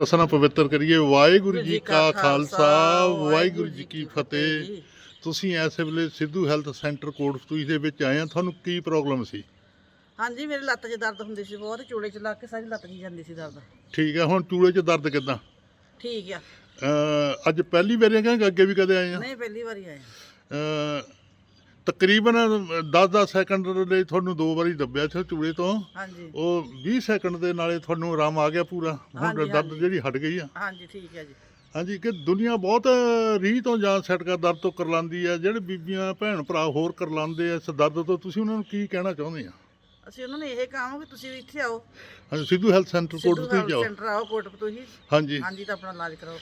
ਅਸਨਾ ਪਵਿੱਤਰ ਕਰੀਏ। ਵਾਹਿਗੁਰੂ ਜੀ ਕਾ ਖਾਲਸਾ ਵਾਹਿਗੁਰੂ ਜੀ ਕੀ ਫਤਿਹ। ਤੁਸੀਂ ਇਸ ਵੇਲੇ ਸਿੱਧੂ ਹੈਲਥ ਸੈਂਟਰ ਕੋਟਫਤੂਈ ਦੇ ਵਿੱਚ ਆਏ ਆ। ਤੁਹਾਨੂੰ ਕੀ ਪ੍ਰੋਬਲਮ ਸੀ? ਹਾਂਜੀ ਮੇਰੀ ਲੱਤ 'ਚ ਦਰਦ ਹੁੰਦੀ ਸੀ ਬਹੁਤ ਚੂਲੇ 'ਚ ਲੱਗ ਕੇ ਸਾਰੀ ਲੱਤ 'ਚ ਜਾਂਦੀ ਸੀ ਦਰਦ। ਠੀਕ ਹੈ ਹੁਣ ਚੂਲੇ 'ਚ ਦਰਦ ਕਿਦਾਂ? ਠੀਕ ਆ। ਅੱਜ ਪਹਿਲੀ ਵਾਰ ਆਏ ਕਿ ਅੱਗੇ ਵੀ ਕਦੇ ਆਏ ਆ? ਨਹੀਂ ਪਹਿਲੀ ਵਾਰੀ ਆਏ ਅਹ, ਤਕਰੀਬਨ 10-10 ਸੈਕਿੰਡ ਲਈ ਤੁਹਾਨੂੰ ਦੋ ਵਾਰੀ ਦੱਬਿਆ ਸੀ ਚੂਲੇ ਤੋਂ। ਹਾਂਜੀ। ਉਹ 20 ਸੈਕਿੰਡ ਦੇ ਨਾਲੇ ਤੁਹਾਨੂੰ ਆਰਾਮ ਆ ਗਿਆ ਪੂਰਾ। ਹੁਣ ਹਾਂਜੀ, ਦਰਦ ਹਾਂਜੀ। ਜਿਹੜੀ ਹਟ ਗਈ ਆ। ਹਾਂਜੀ ਠੀਕ ਹੈ ਜੀ। ਹਾਂਜੀ ਕਿ ਦੁਨੀਆ ਬਹੁਤ ਰੀਹ ਤੋਂ ਜਾਂ ਸੈਟਕਾ ਦਰਦ ਤੋਂ ਕਰਲਾਂਦੀ ਆ। ਜਿਹੜੇ ਬੀਬੀਆਂ ਭੈਣ ਭਰਾ ਹੋਰ ਕਰਲਾਂਦੇ ਆ ਇਸ ਦਰਦ ਤੋਂ ਤੁਸੀਂ ਉਹਨਾਂ ਨੂੰ ਕੀ ਕਹਿਣਾ ਚਾਹੁੰਦੇ ਆ? ਅਸੀਂ ਉਹਨਾਂ ਨੇ ਇਹ ਕਹਾਂਗੇ ਕਿ ਤੁਸੀਂ ਇੱਥੇ ਆਓ। ਹਾਂਜੀ ਸਿੱਧੂ ਹੈਲਥ ਸੈਂਟਰ ਕੋਟ ਸਿੱਧੂ ਤੇ ਹੈਲਥ ਜਾਓ। ਸੈਂਟਰ ਆਓ ਕੋਟਪਤੂਹੀ ਹਾਂਜੀ। ਹਾਂਜੀ ਤਾਂ ਆਪਣਾ ਇਲਾਜ ਕਰਾਓ।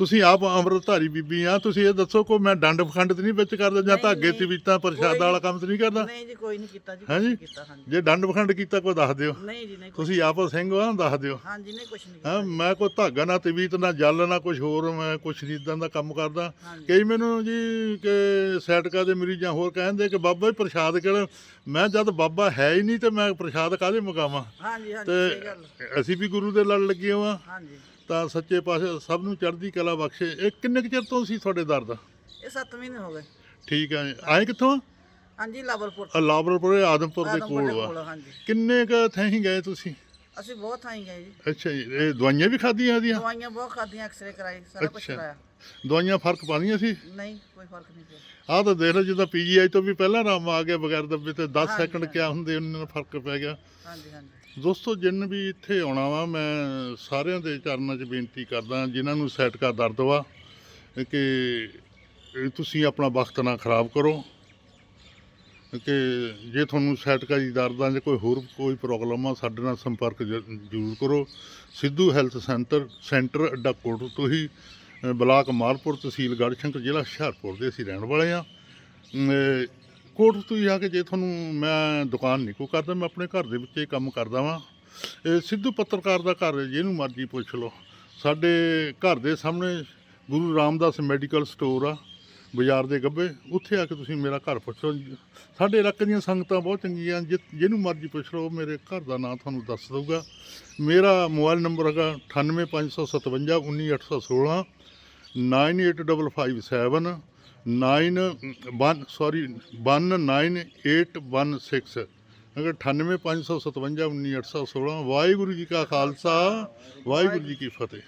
ਤੁਸੀਂ ਆਪ ਅੰਮ੍ਰਿਤਧਾਰੀ ਬੀਬੀ ਆ ਤੁਸੀਂ ਇਹ ਦੱਸੋ ਕੋਈ ਮੈਂ ਡੰਡ ਫਖੰਡ ਤੇ ਨਹੀਂ ਵਿੱਚ ਕਰਦਾ ਜਾਂ ਧਾਗੇ। ਤੇ ਵੀਤਾਂ ਪ੍ਰਸ਼ਾਦਾ ਵਾਲਾ ਕੰਮ ਤੇ ਨਹੀਂ ਕਰਦਾ? ਨਹੀਂ ਜੀ ਕੋਈ ਨਹੀਂ ਕੀਤਾ ਜੀ ਹਾਂਜੀ? ਕੁਛ ਜੇ ਡੰਡ ਫਖੰਡ ਕੀਤਾ ਕੋਈ ਦੱਸ ਦਿਓ। ਨਹੀਂ ਜੀ ਨਹੀਂ ਕੁਛ- ਤੁਸੀਂ ਆਪ ਸਿੰਘ ਆ ਦੱਸ ਦਿਓ। ਹਾਂਜੀ ਨਹੀਂ ਕੁਝ ਨਹੀਂ ਹਾਂ ਮੈਂ ਕੋਈ ਧਾਗਾ ਨਾ ਤਵੀਤ ਨਾ ਜਲ ਨਾ ਕੁਝ ਹੋਰ ਮੈਂ ਕੁਛ ਨਹੀਂ ਇਦਾਂ ਦਾ ਕੰਮ ਕਰਦਾ। ਕਈ ਮੈਨੂੰ ਜੀ ਕਿ ਸੈਟਕਾ ਦੇ ਮਰੀਜ਼ਾਂ ਹੋਰ ਕਹਿੰਦੇ ਕਿ ਬਾਬਾ ਜੀ ਪ੍ਰਸ਼ਾਦ ਕਿਹੜਾ? ਮੈਂ ਜਦ ਬਾਬਾ ਹੈ ਹੀ ਨਹੀਂ ਤੇ ਮੈਂ ਪ੍ਰਸ਼ਾਦ ਕਾਹਦੇ ਮਗਾਵਾਂ? ਹਾਂਜੀ ਹਾਂਜੀ ਤੇ ਅਸੀਂ ਵੀ ਗੁਰੂ ਦੇ ਲੜ ਲੱਗੇ ਹਾਂ ਹਾਂਜੀ। ਤਾਂ ਸੱਚੇ ਪਾਸੇ ਸਭ ਨੂੰ ਚੜ੍ਹਦੀ ਕਲਾ ਬਖਸ਼ੇ। ਇਹ ਕਿੰਨੇ ਕੁ ਚਿਰ ਤੋਂ ਸੀ ਤੁਹਾਡੇ ਦਰਦ ਇਹ 7 ਮਹੀਨੇ ਹੋ ਗਏ। ਠੀਕ ਹੈ ਆਏ ਕਿੱਥੋਂ? ਹਾਂਜੀ ਲਾਬਲਪੁਰ ਆ ਲਾਬਰਪੁਰੇ ਆਦਮਪੁਰ ਦੇ ਆਦਮਪੁਰ ਦੇ ਕੋਲ ਹਾਂਜੀ। ਕਿੰਨੇ ਕ ਥਹੀਂ ਗਏ ਤੁਸੀਂ? ਅਸੀਂ ਬਹੁਤ ਥਾਈ ਗਏ ਜੀ। ਅੱਛਾ ਜੀ ਇਹ ਦਵਾਈਆਂ ਵੀ ਖਾਧੀਆਂ ਇਹਦੀਆਂ? ਦਵਾਈਆਂ ਬਹੁਤ ਖਾਧੀਆਂ ਐਕਸਰੇ ਕਰਾਈ ਸਾਰਾ ਕੁਝ ਅੱਛਾ। ਕਰਾਇਆ। ਦਵਾਈਆਂ ਫ਼ਰਕ ਪਾਉਂਦੀਆਂ ਸੀ? ਨਹੀਂ ਕੋਈ ਫ਼ਰਕ ਨਹੀਂ ਪਿਆ। ਆਹ ਤਾਂ ਦੇਖ ਲਓ ਜਿੱਦਾਂ ਪੀਜੀਆਈ ਤੋਂ ਵੀ ਪਹਿਲਾਂ ਆਰਾਮ ਆ ਗਿਆ ਬਗੈਰ ਦੱਬੇ ਤੇ 10 ਹਾਂਜੀ, ਸੈਕਿੰਡ ਹਾਂਜੀ। ਕਿਆ ਹੁੰਦੇ ਉਹਨਾਂ ਨਾਲ ਫ਼ਰਕ ਪੈ ਗਿਆ। ਹਾਂਜੀ ਹਾਂਜੀ। ਦੋਸਤੋ ਜਿੰਨ ਵੀ ਇੱਥੇ ਆਉਣਾ ਵਾ ਮੈਂ ਸਾਰਿਆਂ ਦੇ ਚਰਨਾਂ 'ਚ ਬੇਨਤੀ ਕਰਦਾ ਜਿਨ੍ਹਾਂ ਨੂੰ ਸੈਟਕਾ ਦਰਦ ਵਾ ਕਿ ਤੁਸੀਂ ਆਪਣਾ ਵਕਤ ਨਾ ਖਰਾਬ ਕਰੋ। ਕਿ ਜੇ ਤੁਹਾਨੂੰ ਸੈਟਕਾ ਦੀ ਆ ਜਾਂ ਕੋਈ ਹੋਰ ਕੋਈ ਪ੍ਰੋਬਲਮ ਆ, ਸਾਡੇ ਨਾਲ ਸੰਪਰਕ ਜ- ਜ਼ਰੂਰ ਕਰੋ। ਸਿੱਧੂ ਹੈਲਥ ਸੈਂਟਰ ਸੈਂਟਰ ਅੱਡਾ ਕੋਟ ਤੋਂ ਹੀ ਬਲਾਕ ਮਾਲਪੁਰ ਤਹਿਸੀਲ ਗੜਸ਼ੰਕਰ ਜ਼ਿਲ੍ਹਾ ਹੁਸ਼ਿਆਰਪੁਰ ਦੇ ਅਸੀਂ ਰਹਿਣ ਵਾਲੇ ਆ ਕੋਟ ਤੋਂ ਹੀ ਆ ਕੇ ਜੇ ਤੁਹਾਨੂੰ ਮੈਂ ਦੁਕਾਨ ਨਹੀਂ ਕੋ ਕਰਦਾ, ਮੈਂ ਆਪਣੇ ਘਰ ਦੇ ਵਿੱਚ ਇਹ ਕੰਮ ਕਰਦਾ ਵਾਂ। ਇਹ ਸਿੱਧੂ ਪੱਤਰਕਾਰ ਦਾ ਘਰ ਜਿਹਨੂੰ ਮਰਜ਼ੀ ਪੁੱਛ ਲਓ। ਸਾਡੇ ਘਰ ਦੇ ਸਾਹਮਣੇ ਗੁਰੂ ਰਾਮਦਾਸ ਮੈਡੀਕਲ ਸਟੋਰ ਆ। ਬਾਜ਼ਾਰ ਦੇ ਗੱਬੇ, ਉੱਥੇ ਆ ਕੇ ਤੁਸੀਂ ਮੇਰਾ ਘਰ ਪੁੱਛੋ। ਸਾਡੇ ਇਲਾਕੇ ਦੀਆਂ ਸੰਗਤਾਂ ਬਹੁਤ ਚੰਗੀਆਂ ਜਿ- ਜਿਹਨੂੰ ਮਰਜ਼ੀ ਪੁੱਛ ਲਓ, ਮੇਰੇ ਘਰ ਦਾ ਨਾਮ ਤੁਹਾਨੂੰ ਦੱਸ ਦਊਗਾ। ਮੇਰਾ ਮੋਬਾਈਲ ਨੰਬਰ ਹੈਗਾ 98557 19816 98557 91 ਸੌਰੀ 19816 ਅਗਰ 98557 19816 ਵਾਹਿਗੁਰੂ ਜੀ ਕਾ ਖਾਲਸਾ, ਵਾਹਿਗੁਰੂ ਜੀ ਕੀ ਫਤਿਹ।